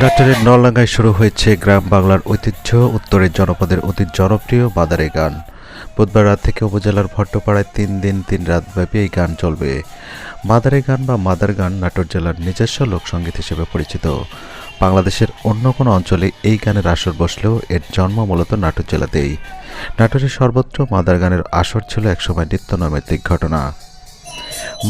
নাটোরের নলডাঙ্গায় শুরু হয়েছে গ্রাম বাংলার ঐতিহ্য, উত্তরের জনপদের অতি জনপ্রিয় মাদারে গান। বুধবার রাত থেকে উপজেলার ভট্টপাড়ায় তিন দিন তিন রাত ব্যাপী এই গান চলবে। মাদারে গান বা মাদার গান নাটোর জেলার নিজস্ব লোকসঙ্গীত হিসেবে পরিচিত। বাংলাদেশের অন্য কোনো অঞ্চলে এই গানের আসর বসলেও এর জন্ম মূলত নাটোর জেলাতেই। নাটোরের সর্বত্র মাদার গানের আসর ছিল একসময় নিত্য নৈমিত্তিক ঘটনা।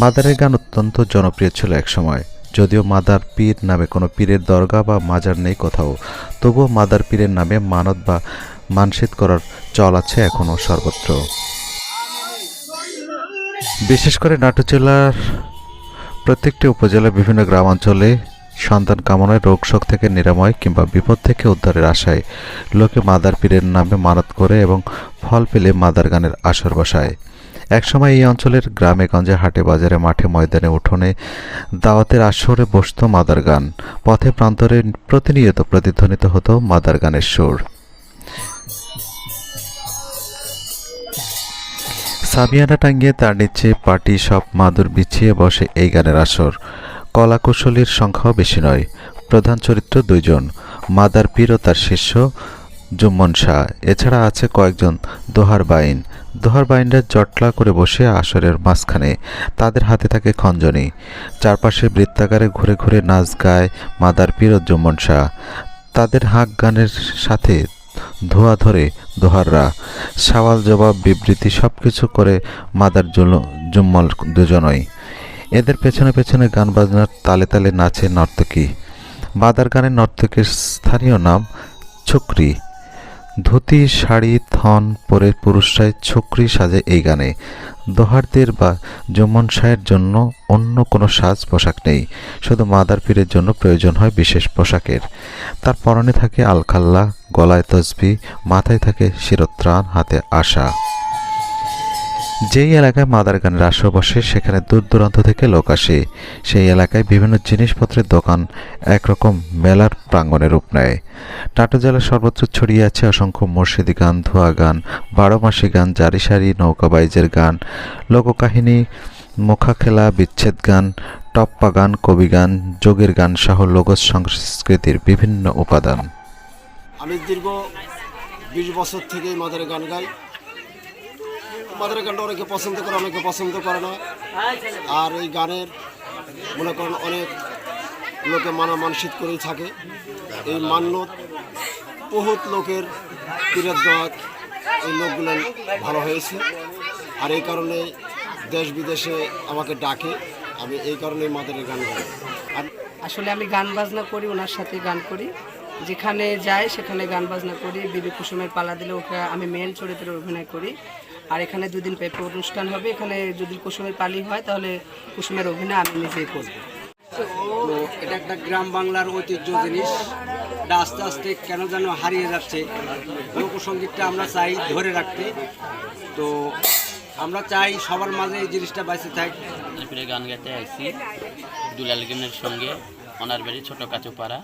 মাদারের গান অত্যন্ত জনপ্রিয় ছিল একসময়। যদিও মাদার পীর নামে কোনো পীরের দরগা বা মাজার নেই কোথাও, তবুও মাদার পীরের নামে মানত বা মানসিক করার চল আছে এখনও সর্বত্র। বিশেষ করে নাটোর জেলার প্রত্যেকটি উপজেলার বিভিন্ন গ্রামাঞ্চলে সন্তান কামনায় রোগ শোক থেকে নিরাময় কিংবা বিপদ থেকে উদ্ধারের আশায় লোকে মাদার পীরের নামে মানত করে এবং ফল পেলে মাদার গানের আসর বসায়। একসময় এই অঞ্চলের গ্রামে গঞ্জে হাটে বাজারে মাঠে ময়দানে উঠোনে দাওয়াতের আসরে বসত মাদার গান পথে প্রান্তরে প্রতিনিয়ত প্রতিধ্বনিত হতো মাদার গানের সুর। সাবিয়ানা টাঙ্গিয়ে তার নিচে পাটি সব মাদুর বিছিয়ে বসে এই গানের আসর। কলাকুশলীর সংখ্যাও বেশি নয়, প্রধান চরিত্র দুইজন, মাদার পীর ও তার শিষ্য জুম্মন শাহ। এছাড়া আছে কয়েকজন দোহার বাইন দোহার বাইন্ডার জটলা করে বসে আসরের মাঝখানে। তাদের হাতে থাকে খঞ্জনি। চারপাশে বৃত্তাকারে ঘুরে ঘুরে নাচ গায় মাদার পীর জুম্মন শাহ। তাদের হাঁক গানের সাথে ধোয়া ধরে দোহাররা। সওয়াল জবাব বিবৃতি সব কিছু করে মাদার জুম্মল দুজনই। এদের পেছনে পেছনে গান বাজনার তালে তালে নাচে নর্তকী। মাদার গানের নর্তকীর স্থানীয় নাম ছুকরি ধুতি, শাড়ি, থন পরে পুরুষরাই ছুকরি সাজে এই গানে। দোহারদের বা যমন শাহের জন্য অন্য কোনো সাজ পোশাক নেই। শুধু মাদার পীরের জন্য প্রয়োজন হয় বিশেষ পোশাকের। তার পরনে থাকে আলখাল্লা, গলায় তসবি, মাথায় থাকে শিরত্রাণ, হাতে আশা। যেই এলাকায় মাদার গানের আসর বসে, সেখানে দূর দূরান্ত থেকে লোক আসে। সেই এলাকায় বিভিন্ন জিনিসপত্রের দোকান একরকম মেলার প্রাঙ্গণে রূপ নেয়। টাটা জেলার সর্বত্র ছড়িয়ে আছে অসংখ্য মুর্শিদি গান, ধোয়া গান, বারো মাসি গান, জারি সারি নৌকাবাইজের গান, লোককাহিনী, মুখা খেলা, বিচ্ছেদ গান, টপ্পা গান, কবি গান, যোগের গান সহ লোক সংস্কৃতির বিভিন্ন উপাদান। আমি দীর্ঘ বিশ বছর থেকে মাদারে গান গাই। মাদারে গানটা অনেকে পছন্দ করে, অনেকে পছন্দ করে না। আর এই গানের মনে করেন অনেক লোকে মানা মানসিক করেই থাকে। এই মান্যত বহুত লোকের পীরের দোয়াত এই লোকগুলো ভালো হয়েছে। আর এই কারণে দেশ বিদেশে আমাকে ডাকে। আমি এই কারণেই মাদারে গান গাই। আর আসলে আমি গান বাজনা করি, ওনার সাথে গান করি। যেখানে যাই, সেখানে গান বাজনা করি। বিবি কুসুমের পালা দিলে ওকে আমি মেন চরিত্রে অভিনয় করি। আর এখানে দুদিন পেপে অনুষ্ঠান হবে এখানে যদি কুসুমের পালি হয় তাহলে কুসুমের অভিনয় আমি নিজেই করব। তো এটা একটা গ্রাম বাংলার ঐতিহ্য জিনিস। এটা আস্তে আস্তে কেন যেন হারিয়ে যাচ্ছে। লোকসঙ্গীতটা আমরা চাই ধরে রাখতে। তো আমরা চাই সবার মাঝে এই জিনিসটা বেঁচে থাক। ফিরে গান গাইতে আইছি দুলাল গিমনের সঙ্গে ওনার বাড়ি ছোট কাচুপাড়া।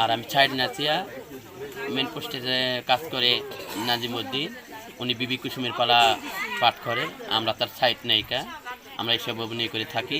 আর আমি সাইড নাচিয়া মেন পোস্টে কাজ করে নাজিমুদ্দিন। উনি বিবি কুসুমের পালা পাঠ করে। আমরা তার সাইট নায়িকা। আমরা এইসব অভিনয় করে থাকি।